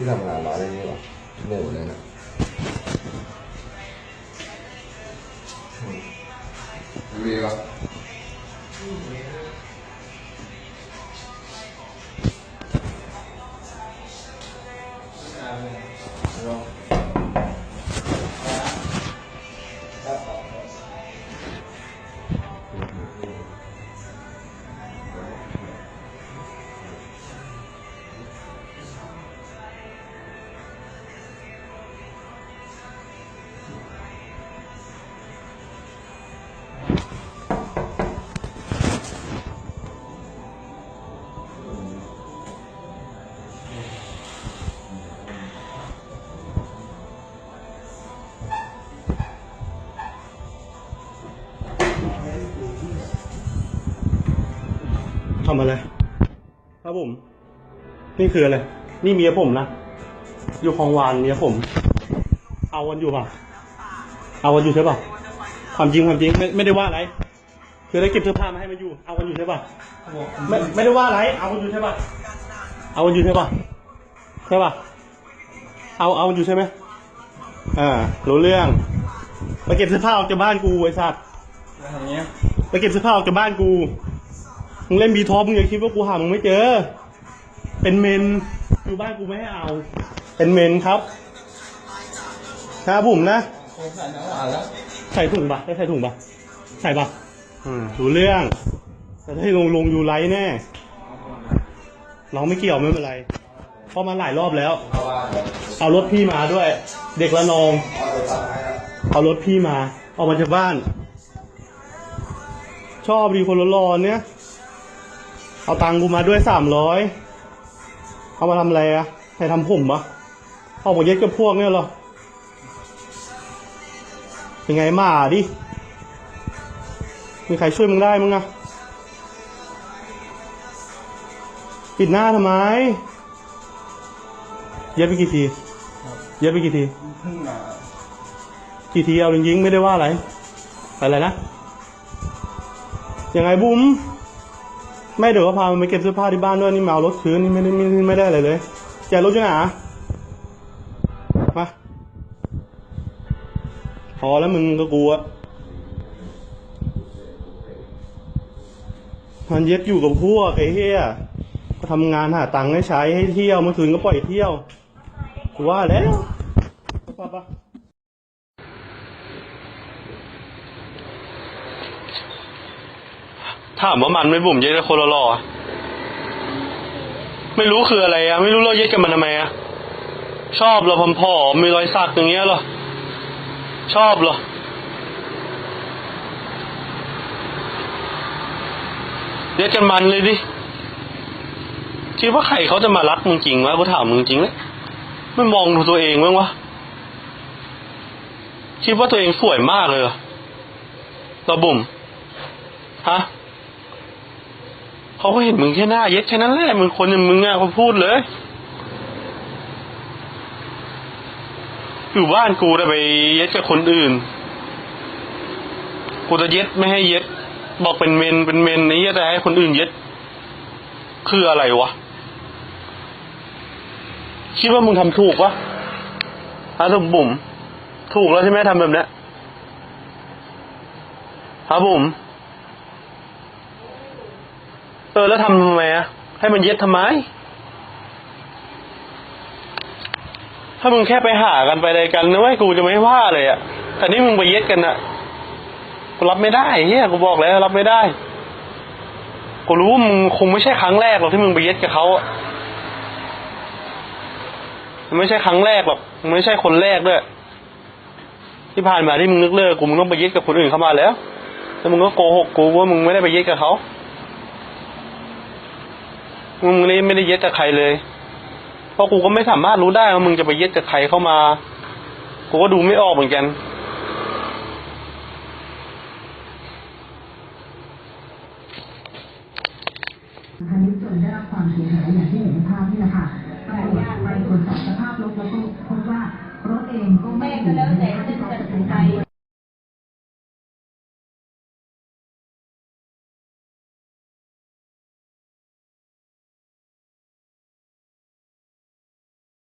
ที่ทำงานร้านอะไรนี่หร ทำอะไร ครับผม นี่คืออะไร นี่เมียผมนะ อยู่คลองวานเมียผม เอาวันอยู่ป่ะ เอาวันอยู่ใช่ป่ะ ความจริงความจริงไม่ไม่ได้ว่าอะไร คือได้เก็บเสื้อผ้ามาให้มันอยู่ เอาวันอยู่ใช่ป่ะ ไม่ไม่ได้ว่าอะไร เอาวันอยู่ใช่ป่ะ เอาวันอยู่ใช่ป่ะ ใช่ป่ะ เอาเอาวันอยู่ใช่ไหมอ่า รู้เรื่อง ไปเก็บเสื้อผ้าออกจากบ้านกูไอ้สัตว์อย่างเงี้ยไปเก็บเสื้อผ้าออกจากบ้านกู มึงเล่นบีท็อปมึงอย่าคิดว่ากูหามึงไม่เจอ เป็นเมนอยู่บ้านกูไม่ให้เอา เป็นเมนครับครับผมนะ ใส่ถุงปะได้ใส่ถุงปะใส่ปะอืมรู้เรื่อง แต่ให้ลงลงอยู่ไลท์แน่น้องไม่เกี่ยวไม่เป็นไรเพราะมาหลายรอบแล้ว เอารถพี่มาด้วย เด็กละนอง เอารถพี่มา ออกมาจากบ้าน ชอบดีคนร้อๆเนี่ย เอาตังค์กูมาด้วยสามร้อยเอามาทำอะไรอะให้ทำผมปะเอาหมดเย็ดกับพวกเนี่ยหรอยังไงมาดิ มีใครช่วยมึงได้มึงอะปิดหน้าทำไม เย็ดไปกี่ที เย็ดไปกี่ที กี่ทีเอาจริงๆไม่ได้ว่าอะไร อะไรนะ ยังไงบุ้ม ไม่เดี๋ยวก็พามันไปเก็บเสื้อผ้าที่บ้านด้วยนี่มาเอารถคืนนี่ไม่ได้ไม่ได้ไม่ได้อะไรเลยแกรถยังไงอะมาพอแล้วมึงก็กลัวมันเย็ดอยู่กับพวกไอ้เหี้ยก็ทำงานหาตังค์ให้ใช้ให้เที่ยวเมื่อคืนก็ปล่อยเที่ยวกูว่าแล้วปะปะ ถามว่ามันไม่บุ่มเย็ดกับคนหล่อๆอไม่รู้คืออะไรอะไม่รู้เราเย็ดกันมันทำไมอะชอบเราผอมๆมีรอยสักอย่างเงี้ยหรอ ชอบเหรอเย็ดกันมันเลยดิคิดว่าใครเขาจะมารักมึงจริงวะกูถามมึงจริงเลยไม่มองดูตัวเองบ้างวะคิดว่าตัวเองสวยมากเลยเหรอเราบุ่มฮะ เขาก็เห็นมึงแค่หน้าเย็ดแค่นั้นแหละมึงคนอย่างมึงอะเขาพูดเลย อยู่บ้านกูจะไปเย็ดกับคนอื่น กูจะเย็ดไม่ให้เย็ด บอกเป็นเมนเป็นเมนนี้แต่ให้คนอื่นเย็ด คืออะไรวะ คิดว่ามึงทำถูกปะฮะทุกบุ๋มถูกแล้วใช่ไหมทำแบบเนี้ยฮะบุ๋ม ออแล้วทำทำไมอะให้มันเย็ดทำไม ถ้ามึงแค่ไปหากันไปอะไรกันนะเว้ยกูจะไม่ว่าเลยอะแต่นี่มึงไปเย็ดกันอะกูรับไม่ได้เฮียกูบอกแล้วรับไม่ได้กูรู้ว่ามึงคงไม่ใช่ครั้งแรกหรอกที่มึงไปเย็ดกับเขาอะมันไม่ใช่ครั้งแรกหรอกมึงไม่ใช่คนแรกด้วย ที่ผ่านมาที่มึงนึกเลิกกูมึงต้องไปเย็ดกับคนอื่นเข้ามาแล้วแล้วมึงก็โกหกกูว่ามึงไม่ได้ไปเย็ดกับเขา มึงเลยไม่ได้เย็ดกับใครเลย เพราะกูก็ไม่สามารถรู้ได้ว่ามึงจะไปเย็ดกับใครเข้ามา กูก็ดูไม่ออกเหมือนกัน คันนี้จนได้รับความเสียหายอย่างที่เห็นในภาพนี่แหละค่ะตำรวจไปตรวจสอบสภาพรถแล้วก็พบว่ารถเองก็ไม่แม่ก็แล้วแต่ที่จะเขาตัดจะใช้จการ